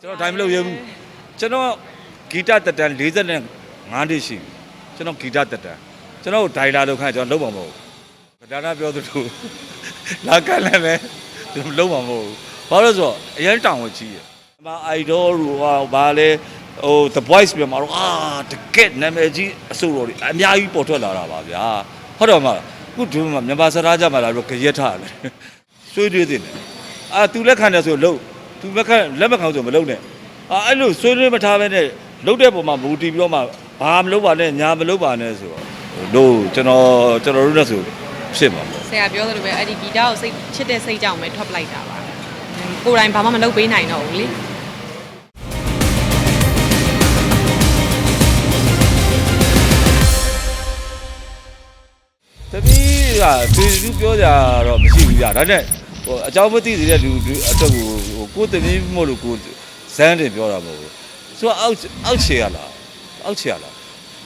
ကျွန်တော်ဒိုင်မလုပ်ရဘူးကျွန်တော်ဂီတတက်တန်45နှစ်ရှိပြီကျွန်တော်ဂီတတက်တန်ကျွန်တော်ဒိုင်လာလို့ခန့်ကျွန်တော်လုံးမှာမဟုတ်ဘူးဒါနာပြောသလိုလာကန်လည်းပဲကျွန်တော်လုံးမှာမဟုတ်ဘူးဘာလို့လဲဆိုတော့အရင်တောင်ဝကြီးရအမအိုက်ဒိုရူဟာဘာလဲဟို the voice ပြန်มาတော့အာတကက်နာမည်ကြီးအစိုးရတွေအများကြီးပေါ်ထွက်လာတာပါဗျာဟုတ်တော့မလားခုဒီမှာမြန်မာစကားကြမှာလာတော့ကြရက်ထားတယ်ဆွေးတွေးတင်တယ်အာသူလက်ခံတယ်ဆိုလို့ သူလက်ခံလက်မခံဆိုမလုပ်နဲ့အာအဲ့လိုဆွေးနွေးမထားဘဲနဲ့လုပ်တဲ့ပုံမှာမူတည်ပြီးတော့မှဘာမလုပ်ပါနဲ့ညာမလုပ်ပါနဲ့ဆိုတော့လို့ကျွန်တော်ကျွန်တော်တို့လည်းဆိုဖြစ်မှာပေါ့ဆရာပြောသလိုပဲအဲ့ဒီဂီတကိုစိတ်ချစ်တဲ့စိတ်ကြောင့်ပဲထွက်ပလိုက်တာပါကိုယ်တိုင်ဘာမှမလုပ်ပေးနိုင်တော့ဘူးလေသမီးကသူသူပြောကြတော့မရှိဘူးဗျာဒါနဲ့ ဟိုအကြောင်းမသိသေးတဲ့လူတွေအတွက်ကိုဟိုကိုယ်တင်ပြီးမို့လို့ကိုဇန်းတင်ပြောတာမဟုတ်ဘူးဆိုတော့အောက်အောက်ခြေရလားအောက်ခြေရလား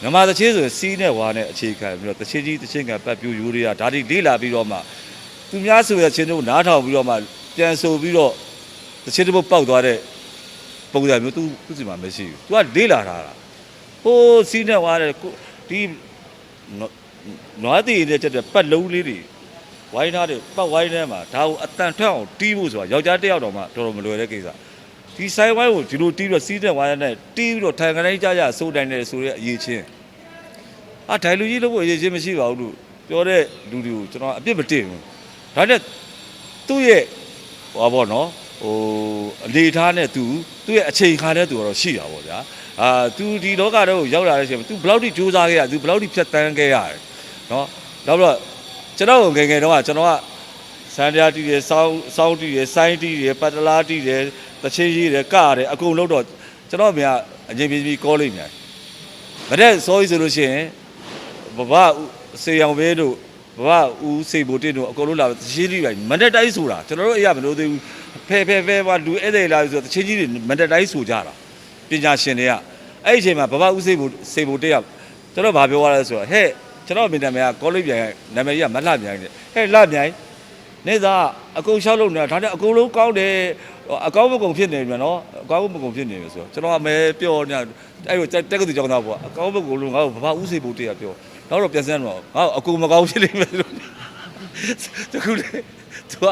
မြန်မာတချင်းဆိုစီးနဲ့ဝါနဲ့အခြေခံပြီးတော့တချင်းကြီးတချင်းကပတ်ပြူယူရီးယားဒါတိလေးလာပြီးတော့မှသူများဆိုရချင်းတို့နားထောင်ပြီးတော့မှပြန်ဆိုပြီးတော့တချင်းတို့ပောက်သွားတဲ့ပုံစံမျိုးသူသူစီမှာမရှိဘူး तू ကလေးလာတာလားဟိုးစီးနဲ့ဝါတဲ့ဒီနွားတည်တဲ့ချက်တဲ့ပတ်လုံးလေးတွေ ဝိုင်းထားတဲ့ပတ်ဝိုင်းထဲမှာဒါကိုအတန်ထွက်အောင်တီးဖို့ဆိုတာယောက်ျားတစ်ယောက်တော့မှတော်တော်မလွယ်တဲ့ကိစ္စဒီဆိုင်ဝိုင်းကိုဒီလိုတီးပြီးတော့စီးတဲ့ဝိုင်းနဲ့တီးပြီးတော့ထိုင်ကနေကြကြစိုးတိုင်းတဲ့ဆိုတဲ့အရေးချင်းအာထိုင်လူကြီးလို့ဖို့အရေးချင်းမရှိပါဘူးလို့ပြောတဲ့လူတွေကိုကျွန်တော်အပြစ်မတင်ဘူးဒါနဲ့သူ့ရဲ့ဟောပေါ့နော်ဟိုအနေထားနဲ့သူသူ့ရဲ့အချိန်ခါနဲ့သူကတော့ရှိတာပေါ့ဗျာအာသူဒီလောကတော့ရောက်လာတဲ့အချိန်မှာ तू ဘယ်လောက်ထိစူးစမ်းခဲ့ရ तू ဘယ်လောက်ထိဖြတ်တန်းခဲ့ရတယ်နော်နောက်တော့ ကျွန်တော်ငယ်ငယ်တော့ကကျွန်တော်ကစန္ဒာတီးတယ်စောင်းစောင်းတီးတယ်ဆိုင်းတီးတယ်ပတ်တလားတီးတယ်တချင်းကြီးတယ်ကရတယ်အကုန်လုံးတော့ကျွန်တော်အမြအငြိမ်ပြီးပြီးကောလိမ့်မယ်မတဲ့စောကြီးဆိုလို့ရှိရင်ဘဘစေရောင်ဘဲတို့ဘဘဦးစေဘိုတင်တို့အကုန်လုံးလာတချင်းကြီးပဲမတဲ့တိုင်းဆိုတာကျွန်တော်တို့အရာမလို့သေးဘူးဖဲဖဲဖဲပါလူဧည့်သည်လာဆိုတချင်းကြီးတွေမတဲ့တိုင်းဆိုကြတာပညာရှင်တွေကအဲ့ဒီအချိန်မှာဘဘဦးစေဘိုစေဘိုတက်ရကျွန်တော်ဗာပြောရလဲဆိုတော့ဟဲ့ ကျွန်တော်မိနာမည်ကကောလိပ်ပြန်နာမည်ကြီးကမလှမြိုင်တဲ့ဟဲ့လှမြိုင်နေသားအကုန်လျှောက်လို့နေတာဒါနဲ့အကုန်လုံးကောင်းတယ်အကောင်းမကုန်ဖြစ်နေပြန်နော်အကောင်းမကုန်ဖြစ်နေပြီဆိုတော့ကျွန်တော်အမဲပြောနေအဲ့လိုတက်ကတူကြောင်းသားပေါ့အကောင်းမကုန်လို့ငါ့ကိုဘာဥစိဖို့တည်းပြောတော့တော့ပြန်စမ်းတော့ငါ့ကိုအကုန်မကောင်းဖြစ်နေမယ်လို့တခုလေသူက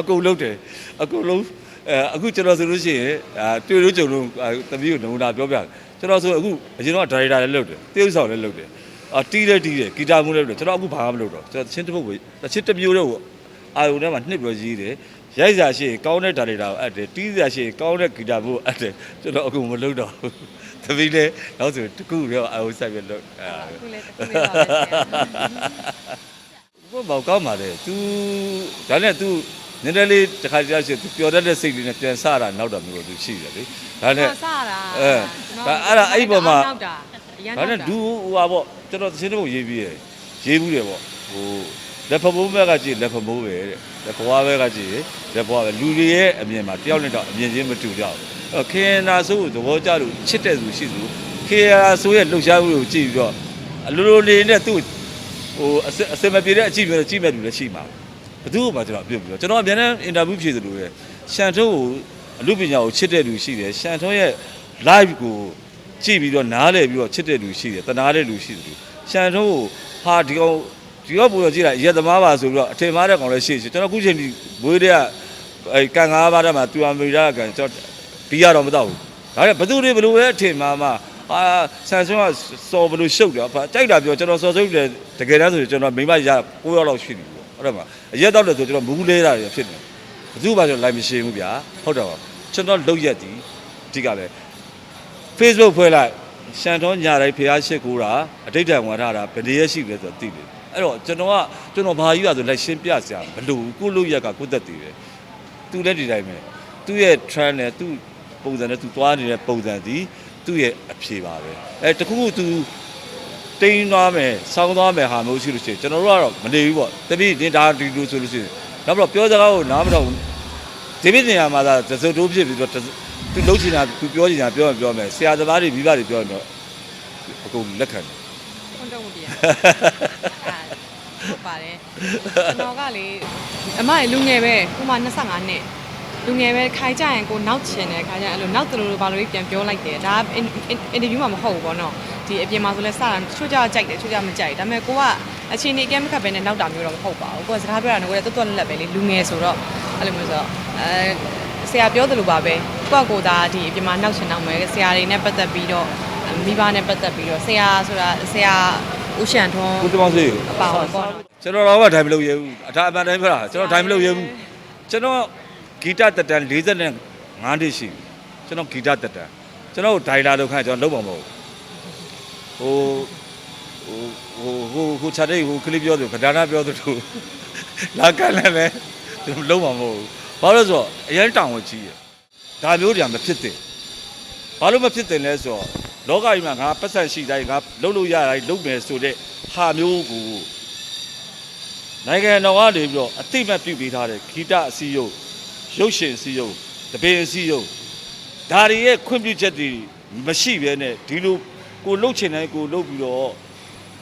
အကုန်လုံးတယ်အကုန်လုံးအဲအခုကျွန်တော်ဆိုလို့ရှိရင်အာတွေ့လို့ကြုံလို့တမီးကိုနမူနာပြောပြကျွန်တော်ဆိုအခုအရင်တော့ဒါရိုက်တာလည်းလုပ်တယ်တရုပ်ဆောင်လည်းလုပ်တယ် အာတီးတယ်တီးတယ်ဂီတာမှုလည်းလို့ကျွန်တော်အခုဘာမှမလုပ်တော့ကျွန်တော်သချင်းတစ်ပုဒ်ကိုသချင်းတစ်မျိုးတော့ကိုအာယုံထဲမှာနှိပ်ပြီးရေးတယ်ရိုက်စာရှိရင်ကောင်းတဲ့ဒါရိုက်တာကိုအပ်တယ်တီးစာရှိရင်ကောင်းတဲ့ဂီတာမှုကိုအပ်တယ်ကျွန်တော်အခုမလုပ်တော့ဘူးသမီးလည်းနောက်ဆိုတကူတော့အာယုံဆက်ပြီးလုပ်အာအခုလည်းတကူရပါမယ်ဘောကောင်းပါလေ။ तू ဒါနဲ့ तू နည်းနည်းလေးတခါတရရှိသူပျော်တတ်တဲ့စိတ်လေးနဲ့ပြန်ဆတာနောက်တာမျိုးသူရှိတယ်လေဒါနဲ့ဆတာအဲဒါအဲ့ဒါအဲ့ဒီပေါ်မှာ အရင်ဒါနောက်နဲ့တာဒူဟိုပါပေါ့ကျွန်တော်သချင်းတစ်ပုတ်ရေးပြီးရယ်ရေးဘူးတယ်ပေါ့ဟိုလက်ဖမိုးဘက်ကကြည့်လက်ဖမိုးပဲတဲ့လက်ဘွားဘက်ကကြည့်လက်ဘွားပဲလူတွေရဲ့အမြင်မှာတယောက်နဲ့တော့အမြင်ချင်းမတူကြဘူးအဲ့ခေနာဆိုးကိုသဘောကျလို့ချစ်တဲ့သူရှိသူခေနာဆိုးရဲ့လှုပ်ရှားမှုကိုကြည့်ပြီးတော့အလိုလိုလေးနဲ့သူ့ဟိုအစအစမပြေတဲ့အကြည့်မျိုးကြည့်မဲ့လူလည်းရှိမှာဘယ်သူမှကျွန်တော်ပြုတ်ပြီးတော့ကျွန်တော်အများနဲ့အင်တာဗျူးဖြေသလိုပဲရှန်ထုံးကိုအမှုပညာကိုချစ်တဲ့လူရှိတယ်ရှန်ထုံးရဲ့ live ကို ကြည့်ပြီးတော့နားလဲပြီးတော့ချစ်တဲ့လူရှိတယ်တနာတဲ့လူရှိတယ်ရှန်ထုံးကိုဟာဒီကောင်ဒီကောင်ပုံရကြည့်လိုက်ရက်သမားပါဆိုပြီးတော့အထင်မှားတဲ့ကောင်လည်းရှိရှိကျွန်တော်ခုချိန်ဒီဘွေးတဲ့အဲကန်ငါးပါးတဲ့မှာတူအမေရိကကန်ကျွန်တော်ဘီရတော့မတော့ဘူးဒါနဲ့ဘသူတွေဘလို့ပဲအထင်မှားမှာအာဆန်ဆွန်းကစော်ဘလို့ရှုပ်တယ်ဘာကြိုက်တာပြောကျွန်တော်စော်စုပ်တယ်တကယ်တမ်းဆိုရင်ကျွန်တော်မိမရ9ရောက်လောက်ရှိပြီပေါ့ဟုတ်တယ်မလားအရက်တော့တယ်ဆိုကျွန်တော်မူးလဲတာတွေဖြစ်နေဘသူမှကျွန်တော်လိုက်မရှင်းဘူးဗျာဟုတ်တယ်ပါကျွန်တော်လုတ်ရက်ဒီအဓိကပဲ Facebook ဖွဲ့လိုက်ရှန်တော်ညာတိုင်းဖျားရှိခိုးတာအတိတ်တန်ဝင်ထားတာဘယ်နည်းရရှိလဲဆိုတော့သိတယ်အဲ့တော့ကျွန်တော်ကကျွန်တော်ဘာကြီးရဆိုလိုက်ရှင်းပြစရာမလိုဘူးကိုလို့ရက်ကကိုသက်တည်တယ်သူလည်းဒီတိုင်းပဲသူ့ရဲ့ trend နဲ့သူ့ပုံစံနဲ့သူသွားနေတဲ့ပုံစံဒီသူ့ရဲ့အဖြေပါပဲအဲတခုခုသူတိန်းသွားမယ်ဆောင်းသွားမယ်ဟာမျိုးရှိလို့ရှိရင်ကျွန်တော်တို့ကတော့မနေဘူးပေါ့တပည့်တင်ဒါဒီလိုဆိုလို့ရှိရင်နောက်ပြီးတော့ပြောစကားကိုနားမတော့ဘူးဒီပြနေရာမှာသာသစတိုးဖြစ်ပြီးတော့ သူလုံးချင်တာသူပြောချင်တာပြောရင်ပြောမယ်ဆရာသမားတွေမိဘတွေပြောရင်တော့အကုန်လက်ခံတယ်ခွန်းတော့မတရားဟုတ်ပါတယ်ကျွန်တော်ကလေအမရလူငယ်ပဲဟိုမှာ25နှစ်လူငယ်ပဲခိုင်ကြရင်ကိုနောက်ချင်တယ်ခိုင်ကြရင်အဲ့လိုနောက်တလူလိုဘာလို့ပြန်ပြောလိုက်တယ်ဒါအင်အင်တာဗျူးမှာမဟုတ်ဘူးပေါ့နော်ဒီအပြင်မှာဆိုလဲစတာချို့ကြကြိုက်တယ်ချို့ကြမကြိုက်ဒါပေမဲ့ကိုကအချိန်နေအကဲမခတ်ပဲနဲ့နောက်တာမျိုးတော့မဟုတ်ပါဘူးကိုကစကားပြောတာတော့ကိုလည်းတွတ်တွတ်လက်လက်ပဲလေလူငယ်ဆိုတော့အဲ့လိုမျိုးဆိုတော့အဲဆရာပြောသလိုပါပဲ ကိုကကိုသာဒီအပြင်မှာနောက်ချင်နောက်မယ်ဆရာတွေနဲ့ပတ်သက်ပြီးတော့မိဘနဲ့ပတ်သက်ပြီးတော့ဆရာဆိုတာဆရာဦးရှန်ထွန်းကိုတမောင်စေးအပါဝင်ပေါ့နော်ကျွန်တော်တော့ကဒိုင်မလုပ်ရဘူးအထာအပန်တိုင်းပြတာကျွန်တော်ဒိုင်မလုပ်ရဘူးကျွန်တော်ဂီတတက်တန်45နှစ်ရှိပြီကျွန်တော်ဂီတတက်တန်ကျွန်တော်ဒိုင်လာတော့ခန့်ကျွန်တော်လုံးပါမဟုတ်ဟိုဟိုဟိုဟိုချတဲ့ဟိုကလစ်ပြောသူဗဒါနာပြောသူတို့လာကန်လည်းပဲကျွန်တော်လုံးပါမဟုတ်ဘာလို့ဆိုတော့အရင်တောင်ဝကြီးရ ဒါမျိုးတွေမဖြစ်သင့်ဘာလို့မဖြစ်သင့်လဲဆိုတော့လောကကြီးမှာငါပတ်သက်ရှိတိုင်းငါလုံးလို့ရတိုင်းလုံးမယ်ဆိုတဲ့ဟာမျိုးကိုနိုင်ငံတော်ကနေပြီးတော့အသိမှတ်ပြုပေးထားတဲ့ဂီတအစည်းအရုံးရုပ်ရှင်အစည်းအရုံးတပင်အစည်းအရုံးဒါတွေရဲ့ခွင့်ပြုချက်တွေမရှိဘဲနဲ့ဒီလိုကိုလှုပ်ချင်တိုင်းကိုလှုပ်ပြီးတော့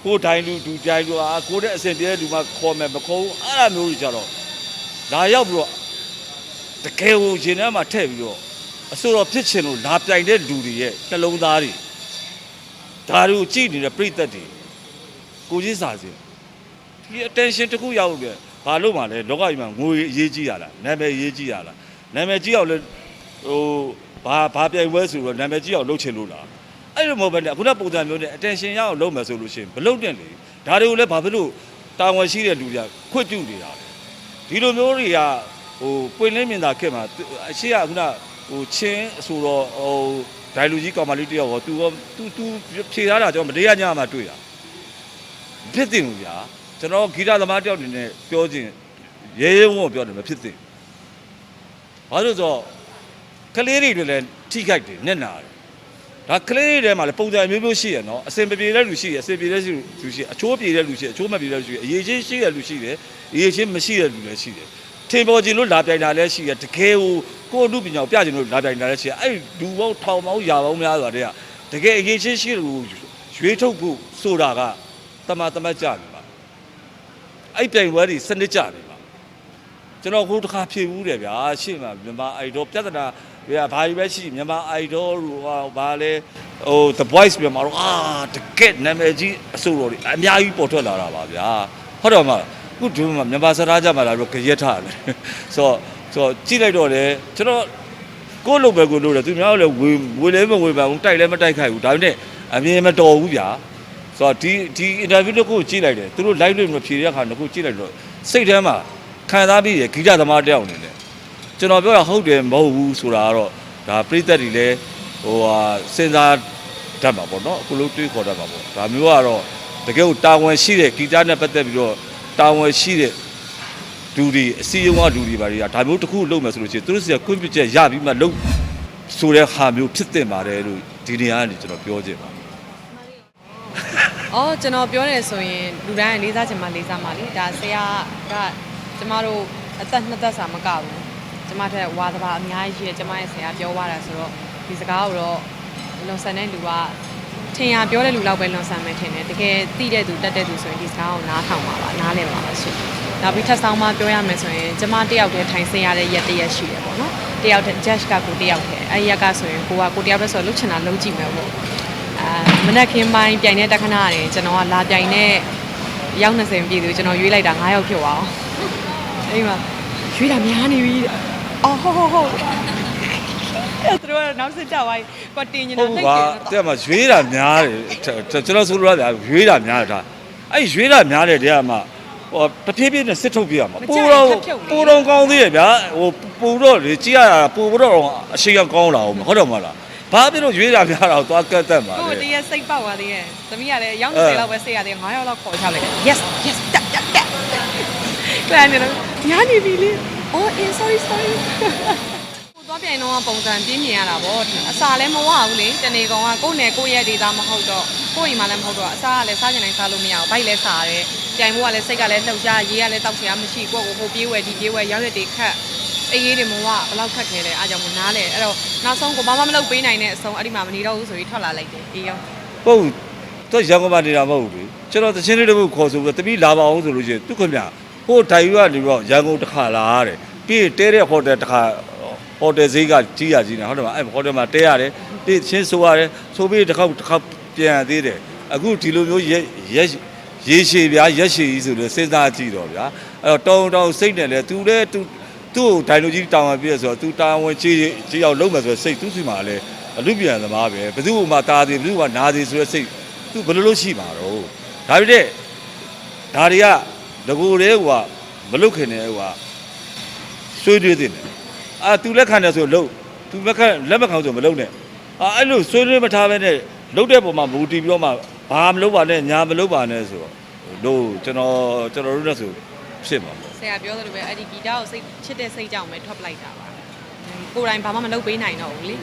ကိုတိုင်လူဒူတိုင်လူအားကိုတဲ့အစဉ်ပြဲလူမှခေါ်မယ်မခေါ်ဘူးအဲ့လိုမျိုးတွေကြတော့လာရောက်ပြီးတော့တကယ်ကိုရှင်ထဲမှာထည့်ပြီးတော့ အစိုးရဖြစ်ချင်လို့လာပြိုင်တဲ့လူတွေရဲ့နှလုံးသားတွေဒါတွေကိုကြည့်နေတဲ့ပြိသက်တွေကိုကြီးစာစင်ဒီ attention တစ်ခုရောက်ပြီဘာလို့မှလဲလောကကြီးမှာငွေအရေးကြီးရလားနာမည်အရေးကြီးရလားနာမည်ကြီးအောင်လဲဟိုဘာဘာပြိုင်ပွဲဆိုတော့နာမည်ကြီးအောင်လုပ်ချင်လို့လားအဲ့လိုမဟုတ်ဘဲနဲ့ခုနပုံစံမျိုးနဲ့ attention ရအောင်လုပ်မယ်ဆိုလို့ရှိရင်မလုပ်နဲ့လေဒါတွေကိုလည်းဘာဖြစ်လို့တာဝန်ရှိတဲ့လူတွေကခွင့်ပြုနေတာလဲဒီလိုမျိုးတွေကဟိုပွင့်လင်းမြင်သာခဲ့မှာအရှိကခုန ဟိုချင်းဆိုတော့ဟိုဒိုင်လူကြီးကောင်မလေးတယောက်ရောသူရောသူသူဖြေထားတာကျွန်တော်မတရားညမှာတွေ့တာဖြစ်တင်ဘူးဗျာကျွန်တော်ဂီတသမားတယောက်နေနဲ့ပြောခြင်းရဲရဲဝံ့ဝံ့ပြောတယ်မဖြစ်တင်ဘာလို့ဆိုတော့ကလေးတွေတွေလည်းထိခိုက်တယ်မျက်နာတယ်ဒါကလေးတွေထဲမှာလည်းပုံစံမျိုးမျိုးရှိရနော်အစင်ပြေတဲ့လူရှိရအစင်ပြေတဲ့လူရှိရအချိုးပြေတဲ့လူရှိရအချိုးမပြေတဲ့လူရှိရအရေးချင်းရှိတဲ့လူရှိတယ်အရေးချင်းမရှိတဲ့လူလည်းရှိတယ် ထင်ပေါ်ခြင်းလို့လာပြိုင်တာလည်းရှိရတကယ်ကိုကိုယ်အမှုပညာကိုပြခြင်းလို့လာပြိုင်တာလည်းရှိရအဲ့ဒီလူပေါင်းထောင်ပေါင်းရာပေါင်းများစွာတည်းကတကယ်အရေးချင်းရှိတဲ့လူကိုရွေးထုတ်ဖို့ဆိုတာကတမတမတ်ကြပြီပါအဲ့ပြိုင်ပွဲတွေစနစ်ကြပြီပါကျွန်တော်ခုတစ်ခါဖြေဘူးတယ်ဗျာရှေ့မှာမြန်မာအိုက်ဒေါပြဿနာဗျာဘာကြီးပဲရှိမြန်မာအိုက်ဒေါဟိုဟာဘာလဲဟို the voice မြန်မာတော့အာတကက်နာမည်ကြီးအစိုးရတွေအများကြီးပေါ်ထွက်လာတာပါဗျာဟုတ်တော့မလား ခုဒီမှာမြန်မာစကားကြမှာလာတော့ကြရက်ထားတယ်ဆိုတော့ဆိုတော့ကြည့်လိုက်တော့လေကျွန်တော်ကိုယ့်လိုပဲကိုယ်လိုတယ်သူများလည်းဝေဝေလည်းမဝေပါဘူးတိုက်လည်းမတိုက်ခိုက်ဘူးဒါပေမဲ့အမြင်မတော်ဘူးဗျာဆိုတော့ဒီဒီ interview တစ်ခုကိုကြည့်လိုက်တယ်သူတို့ live လို့မဖြေတဲ့အခါတစ်ခုကြည့်လိုက်တော့စိတ်ထဲမှာခံစားပြီးရဂီတသမားတစ်ယောက်အနေနဲ့ကျွန်တော်ပြောရဟုတ်တယ်မဟုတ်ဘူးဆိုတာကတော့ဒါပြိသက်တွေလည်းဟိုဟာစဉ်းစားတတ်မှာပေါ့နော်အခုလို့တွေးခေါ်တတ်မှာပေါ့ဒါမျိုးကတော့တကယ်ကိုတာဝန်ရှိတဲ့ဂီတနဲ့ပတ်သက်ပြီးတော့ တာဝန်ရှိတဲ့ဒူဒီအစည်းအဝေးဒူဒီပါတွေကဒါမျိုးတစ်ခုလုပ်မယ်ဆိုလို့ရှိရင်သူတို့စီကကွင်းပြချက်ရပြီးမှလုပ်ဆိုတဲ့ဟာမျိုးဖြစ်တင်ပါတယ်လို့ဒီနေရာကနေကျွန်တော်ပြောချင်ပါတယ်။အော်ကျွန်တော်ပြောတယ်ဆိုရင်လူတိုင်းကလေးစားချင်မှလေးစားမှလေဒါဆရာကကျမတို့အသက်နှစ်သက်စာမကဘူး။ကျမထက်ဝါသဘာအများကြီးရှိတယ်ကျမရဲ့ဆရာပြောသွားတာဆိုတော့ဒီစကားကိုတော့လွန်ဆန်တဲ့လူက ထင်ရပြောတဲ့လူလောက်ပဲလွန်ဆန်မယ်ထင်တယ်။တကယ်သိတဲ့သူတတ်တဲ့သူဆိုရင်ဒီစကားကိုနားထောင်ပါပါနားလည်ပါပါရှင်။နောက်ပြီးထပ်ဆောင်မှပြောရမယ်ဆိုရင်ကျမတယောက်တည်းထိုင်ဆင်းရတဲ့ရက်တစ်ရက်ရှိတယ်ပေါ့နော်။တယောက်တည်း judge ကကိုတယောက်တည်းအဲဒီရက်ကဆိုရင်ကိုကကိုတယောက်တည်းဆိုတော့လှုပ်ချင်တာလှုပ်ကြည့်မယ်ပေါ့။အာမနက်ခင်းပိုင်းပြိုင်တဲ့တက်ခဏရတယ်ကျွန်တော်ကလာပြိုင်တဲ့ရောက်20ပြည့်သူကျွန်တော်ရွေးလိုက်တာ9ရောက်ဖြစ်သွားအောင်အဲ့ဒီမှာရွေးတာများနေပြီတဲ့အော်ဟုတ်ဟုတ်ဟုတ်အဲ့ သူတို့ကနောက်စစ်ကြသွားပြီကွာတင်နေတာဟုတ်သိပါတယ်တဲ့မှာရွေးတာများတယ်ကျွန်တော်ဆိုလိုရတယ်ရွေးတာများတယ်ဒါအဲ့ရွေးတာများတယ်တဲ့မှာဟိုတဖြည်းဖြည်းနဲ့စစ်ထုတ်ပြရမှာပူတော့ပူတော့ကောင်းသေးရဲ့ဗျာဟိုပူတော့လေကြည့်ရတာပူတော့အရှိကကောင်းလာအောင်ဟုတ်တော့မလားဘာဖြစ်လို့ရွေးတာများတာကိုသွားကတ်တတ်ပါကိုလေတည်းရစိတ်ပေါက်သွားသေးရဲ့သမီးကလည်းရောက်20လောက်ပဲစိတ်ရသေး9ရောက်လောက်ခေါ်ချလိုက်တယ် yes yes တက်တက်တက်ကလန်နေတော့ညာနေပြီလေ oh eh sorry sorry ကို သွားပြိုင်တော့ပုံစံပြင်းမြင်ရတာဗောအစာလည်းမဝဘူးလေတနေကောင်ကကိုယ့်နယ်ကိုယ့်ရဲ့ဒေတာမဟုတ်တော့ကိုယ့်အိမ်မှာလည်းမဟုတ်တော့အစာကလည်းစားချင်တိုင်းစားလို့မရဘူးဘိုက်လည်းစားရတယ်ပြိုင်မှုကလည်းစိတ်ကလည်းလှုပ်ရှားရေးကလည်းတောက်ချင်ရမရှိကိုယ့်ကိုကိုပြေးဝဲဒီပြေးဝဲရောက်ရတဲ့ခက်အေးရေးတွေမဝဘယ်လောက်ခက်ခဲလဲအားကြောင့်မနားလဲအဲ့တော့နောက်ဆုံးကိုဘာမှမလုပ်ပေးနိုင်တဲ့အဆုံးအဲ့ဒီမှာမနေတော့ဘူးဆိုပြီးထွက်လာလိုက်တယ်အေးရောဟုတ်တော့ရန်ကုန်မှာနေတာမဟုတ်ဘူးလေကျွန်တော်တချင်းလေးတစ်ခုခေါ်ဆိုပြီးတပီးလာပါအောင်ဆိုလို့ရှိရင်သူခင်ဗျဟိုတိုင်ယူကနေပြီးတော့ရန်ကုန်တစ်ခါလာရတယ်ပြီးရင်တဲတဲ့ဟိုတယ်တစ်ခါ ဟိုတယ်ဈေးကကြီးရကြီးနေဟုတ်တယ်မအဲ့ဟိုတယ်မှာတဲရတယ်တိချင်းဆိုရတယ်ဆိုပြီးတစ်ခေါက်တစ်ခေါက်ပြန်သေးတယ်အခုဒီလိုမျိုးရက်ရက်ရေရှည်ဗျာရက်ရှည်ကြီးဆိုလို့စဉ်းစားကြည့်တော့ဗျာအဲ့တော့တောင်းတောင်းစိတ်နဲ့လဲသူလဲသူသူ့ကိုဒိုင်လိုကြီးတောင်းရပြည့်ဆိုတော့သူတာဝန်ချေချေအောင်လုပ်မယ်ဆိုတော့စိတ်သူ့စီမှာလဲအလူပြန်သမားပဲဘယ်သူ့မှာတာသေးဘယ်သူ့မှာနာသေးဆိုတော့စိတ်သူဘယ်လိုလုပ်ရှိမှာတော့ဒါပြတဲ့ဒါတွေကတကူတွေကမလုတ်ခင်တဲ့ဟိုကဆွေးတွေးတင်တယ် အာ तू လက်ခံတယ်ဆိုလို့ तू လက်ခံလက်မခံဆိုမလုပ်နဲ့အာအဲ့လိုဆွေးတွေးမထားဘဲနဲ့လုတ်တဲ့ပုံမှာမူတည်ပြီးတော့မှဘာမလုပ်ပါနဲ့ညာမလုပ်ပါနဲ့ဆိုတော့လို့ကျွန်တော်ကျွန်တော်တို့လည်းဆိုဖြစ်မှာပေါ့ဆရာပြောသလိုပဲအဲ့ဒီဂီတကိုစိတ်ချစ်တဲ့စိတ်ကြောင့်ပဲထွက်ပလိုက်တာပါကိုယ်တိုင်ဘာမှမလုပ်ပေးနိုင်တော့ဘူးလေ